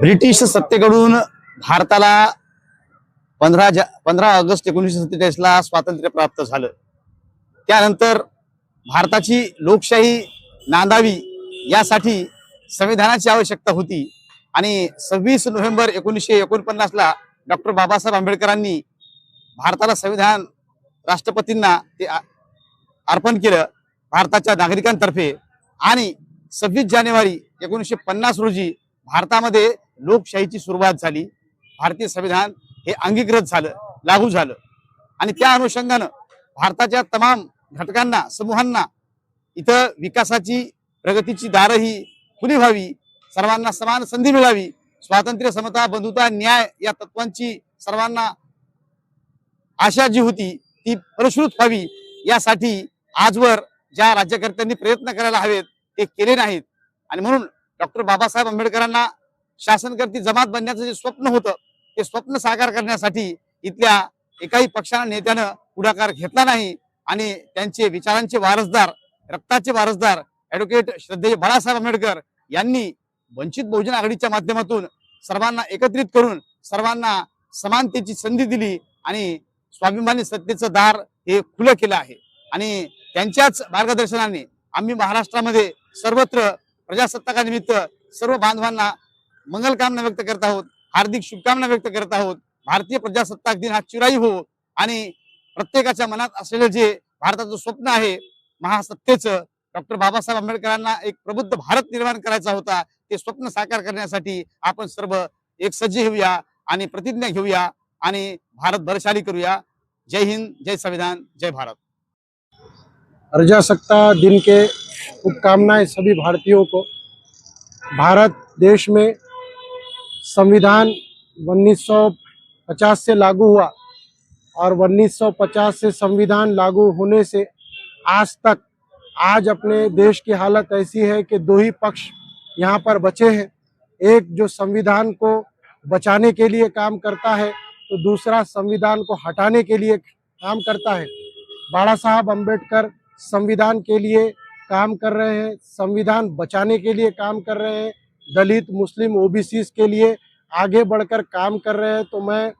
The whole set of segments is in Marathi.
ब्रिटिश सत्तेकडून भारताला पंधरा जा पंधरा ऑगस्ट एकोणीसशे सत्तेचाळीसला स्वातंत्र्य प्राप्त झालं. त्यानंतर भारताची लोकशाही नांदावी यासाठी संविधानाची आवश्यकता होती आणि सव्वीस नोव्हेंबर एकोणीसशे एकोणपन्नासला डॉक्टर बाबासाहेब आंबेडकरांनी भारताला संविधान राष्ट्रपतींना ते अर्पण केलं. भारताच्या नागरिकांतर्फे आणि सव्वीस जानेवारी एकोणीसशे पन्नास रोजी भारतामध्ये लोकशाहीची सुरुवात झाली. भारतीय संविधान हे अंगीकृत झालं लागू झालं. आणि त्या अनुषंगानं भारताच्या तमाम घटकांना समूहांना इथं विकासाची प्रगतीची दारं ही खुली व्हावी सर्वांना समान संधी मिळावी स्वातंत्र्य समता बंधुता न्याय या तत्वांची सर्वांना आशा जी होती ती फलश्रुत व्हावी यासाठी आजवर ज्या राज्यकर्त्यांनी प्रयत्न करायला हवेत ते केले नाहीत. आणि म्हणून डॉक्टर बाबासाहेब आंबेडकरांना शासनकर्ती जमात बनण्याचं जे स्वप्न होतं ते स्वप्न साकार करण्यासाठी इथल्या एकाही पक्षानं नेत्यानं पुढाकार घेतला नाही. आणि त्यांचे विचारांचे वारसदार रक्ताचे वारसदार ऍडव्होकेट श्रद्धेय बाळासाहेब आंबेडकर यांनी वंचित बहुजन आघाडीच्या माध्यमातून सर्वांना एकत्रित करून सर्वांना समानतेची संधी दिली आणि स्वाभिमानी सत्तेचं दार हे खुलं केलं आहे. आणि त्यांच्याच मार्गदर्शनाने आम्ही महाराष्ट्रामध्ये सर्वत्र प्रजासत्ताकानिमित्त सर्व बांधवांना मंगलकामना व्यक्त करत आहोत हार्दिक शुभकामना व्यक्त करत आहोत. भारतीय प्रजासत्ताक दिन हा चिराई हो आणि प्रत्येकाच्या मनात असलेलं जे भारताचं स्वप्न आहे महासत्तेचं डॉक्टर बाबासाहेब आंबेडकरांना एक प्रबुद्ध भारत निर्माण करायचा होता ते स्वप्न साकार करण्यासाठी आपण सर्व एक सज्ज होऊया आणि प्रतिज्ञा घेऊया आणि भारत भरशाली करूया. जय हिंद जय संविधान जय भारत. प्रजासत्ता दिन के शुभकामनाएँ सभी भारतीयों को। भारत देश में संविधान 1950 से लागू हुआ और 1950 से संविधान लागू होने से आज तक, आज अपने देश की हालत ऐसी है कि दो ही पक्ष यहाँ पर बचे हैं। एक जो संविधान को बचाने के लिए काम करता है तो दूसरा संविधान को हटाने के लिए काम करता है। बाड़ा साहब अंबेडकर संविधान के लिए काम कर रहे हैं, संविधान बचाने के लिए काम कर रहे हैं, दलित, मुस्लिम ओबीसी के लिए आगे बढ़कर काम कर रहे हैं। तो मैं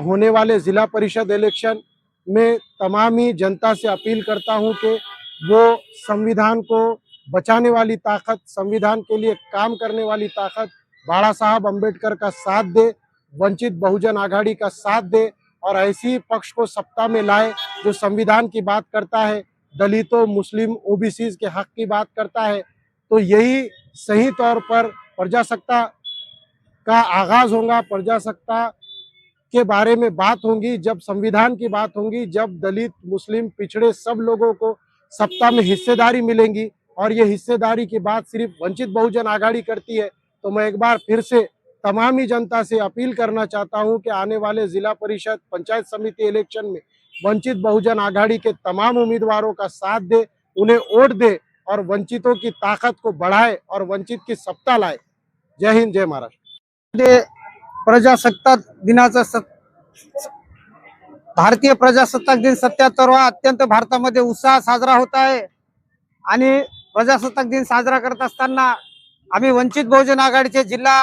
होने वाले ज़िला परिषद इलेक्शन में तमाम ही जनता से अपील करता हूँ कि वो संविधान को बचाने वाली ताकत, संविधान के लिए काम करने वाली ताकत बाड़ा साहब अंबेडकर का साथ दे, वंचित बहुजन आघाड़ी का साथ दे और ऐसी पक्ष को सत्ता में लाए जो संविधान की बात करता है। दलितों मुस्लिम ओबीसी के हक की बात करता है तो यही सही तौर पर प्रजासत्ता का आगाज़ होगा। प्रजासत्ता के बारे में बात होगी, जब संविधान की बात होगी, जब दलित, मुस्लिम, पिछड़े सब लोगों को सत्ता में हिस्सेदारी मिलेंगी और ये हिस्सेदारी की बात सिर्फ़ वंचित बहुजन आघाड़ी करती है तो मैं एक बार फिर से तमाम ही जनता से अपील करना चाहता हूँ कि आने वाले जिला परिषद, पंचायत समिति इलेक्शन में वंचित बहुजन आघाड़ी के तमाम उम्मीदवारों का साथ दे उन्हें वोट दे और वंचितों की ताकत को बढ़ाए और वंचित की सत्ता लाए। जय हिंद जय महाराष्ट्र। प्रजासत्ताक दिनाचा सत भारतीय प्रजासत्ताक दिन सत्याहत्तरवा अत्यंत भारतामध्ये उत्साह साजरा होत आहे आणि प्रजासत्ताक दिन साजरा करत असताना आम्ही वंचित बहुजन आघाडीचे जिल्हा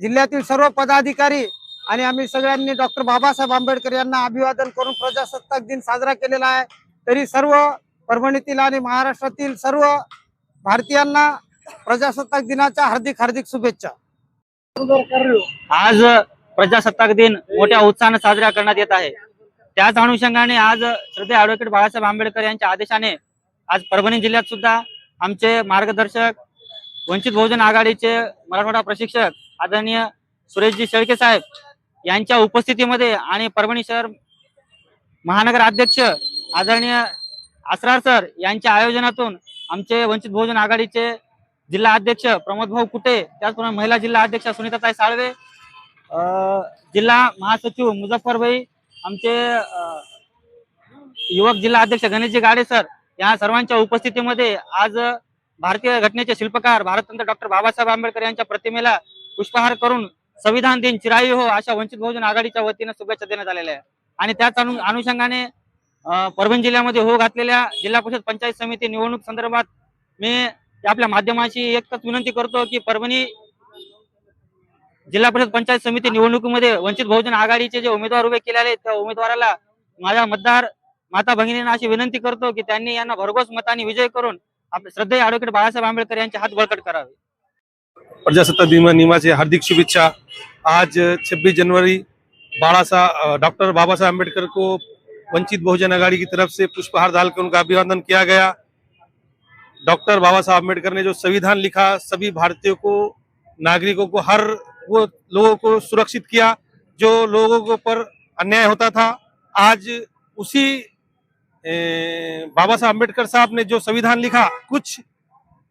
जिल्ह्यातील सर्व पदाधिकारी आणि आम्ही सगळ्यांनी डॉक्टर बाबासाहेब आंबेडकर यांना अभिवादन करून प्रजासत्ताक दिन साजरा केलेला आहे. तरी सर्व परभणीतील आणि महाराष्ट्रातील सर्व भारतीयांना प्रजासत्ताक दिनाच्या हार्दिक हार्दिक शुभेच्छा. आज प्रजासत्ताक दिन मोठ्या उत्साहाने साजरा करण्यात येत आहे. त्याच अनुषंगाने आज श्रद्धे ऍडव्होकेट बाळासाहेब आंबेडकर यांच्या आदेशाने आज परभणी जिल्ह्यात सुद्धा आमचे मार्गदर्शक वंचित बहुजन आघाडीचे मराठवाडा प्रशिक्षक आदरणीय सुरेशजी शेळके साहेब यांच्या उपस्थितीमध्ये आणि परभणी शहर महानगर अध्यक्ष आदरणीय आसरार सर यांच्या आयोजनातून आमचे वंचित बहुजन आघाडीचे जिल्हा अध्यक्ष प्रमोद भाऊ कुटे त्याचप्रमाणे महिला जिल्हा अध्यक्ष सुनीताताई साळवे अं, जिल्हा महासचिव मुझफ्फरभाई आमचे युवक जिल्हा अध्यक्ष गणेशजी गाडे सर या सर्वांच्या उपस्थितीमध्ये आज भारतीय घटनेचे शिल्पकार भारतरत्न डॉक्टर बाबासाहेब आंबेडकर यांच्या प्रतिमेला पुष्पहार करून संविधान दिन चिराई हो अशा वंचित बहुजन आघाडीच्या वतीने शुभेच्छा देण्यात आलेल्या आहे. आणि त्याच अनु अनुषंगाने परभणी जिल्ह्यामध्ये हो घातलेल्या जिल्हा परिषद पंचायत समिती निवडणूक संदर्भात मी आपल्या माध्यमाशी एकच विनंती करतो की परभणी जिल्हा परिषद पंचायत समिती निवडणुकीमध्ये वंचित बहुजन आघाडीचे जे उमेदवार उभे केलेले आहेत त्या उमेदवाराला माझ्या मतदार माता भगिनींना अशी विनंती करतो की त्यांनी यांना भरघोस मताने विजय करून आपले श्रद्धेय ॲडव्होकेट बाळासाहेब आंबेडकर यांचे हात बळकट करावे. प्रजासत्ताक दिन निमाचे हार्दिक शुभेच्छा। आज 26 जनवरी बाड़ा साहब डॉक्टर बाबा साहब अंबेडकर को वंचित बहुजन अघाड़ी की तरफ़ से पुष्पहार डाल के उनका अभिवादन किया गया। डॉक्टर बाबा साहब अंबेडकर ने जो संविधान लिखा, सभी भारतीयों को, नागरिकों को, हर वो लोगों को सुरक्षित किया, जो लोगों के ऊपर अन्याय होता था। आज उसी बाबा साहब अंबेडकर साहब ने जो संविधान लिखा, कुछ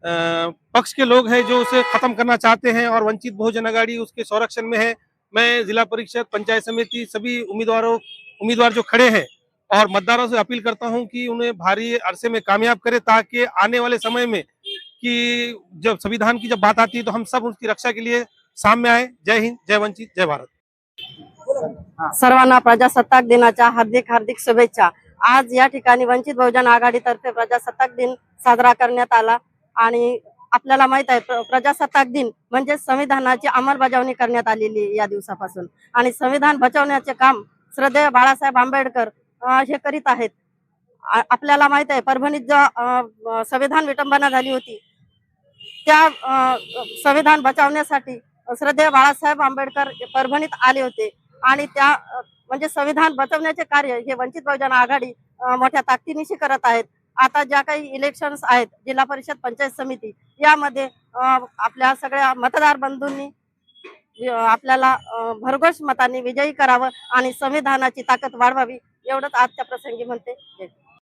पक्ष के लोग हैं जो उसे खत्म करना चाहते हैं और वंचित बहुजन अघाड़ी उसके संरक्षण में है। मैं जिला परिषद, पंचायत समिति सभी उम्मीदवारों, उम्मीदवार जो खड़े हैं और मतदारों से अपील करता हूँ कि उन्हें भारी अरसे में कामयाब करे ताकि आने वाले समय में कि जब संविधान की जब बात आती है तो हम सब उसकी रक्षा के लिए सामने आए। जय हिंद, जय वंचित, जय भारत। सर्वांना प्रजासत्ताक दिनाच्या हार्दिक हार्दिक शुभेच्छा. आज या ठिकाणी वंचित बहुजन आघाड़ी आघाडीतर्फे प्रजासत्ताक दिन साजरा करण्यात आला. आणि आपल्याला माहीत आहे प्र- प्रजासत्ताक दिन म्हणजे संविधानाची अंमलबजावणी करण्यात आलेली या दिवसापासून. आणि संविधान बचावण्याचे काम श्रद्धेय बाळासाहेब आंबेडकर हे करीत आहेत. आपल्याला माहीत आहे परभणीत ज्या संविधान विटंबना झाली होती त्या संविधान बचावण्यासाठी श्रद्धेय बाळासाहेब आंबेडकर परभणीत आले होते. आणि त्या म्हणजे संविधान बचवण्याचे कार्य हे वंचित बहुजन आघाडी मोठ्या ताकदीनिशी करत आहेत. आता ज्या काही इलेक्शन्स आहेत जिल्हा परिषद पंचायत समिती यामध्ये आपल्या सगळ्या मतदार बंधूंनी आपल्याला भरघोष मताने मतांनी विजयी करावं आणि संविधानाची ताकद वाढवावी एवढंच आजच्या प्रसंगी म्हणते.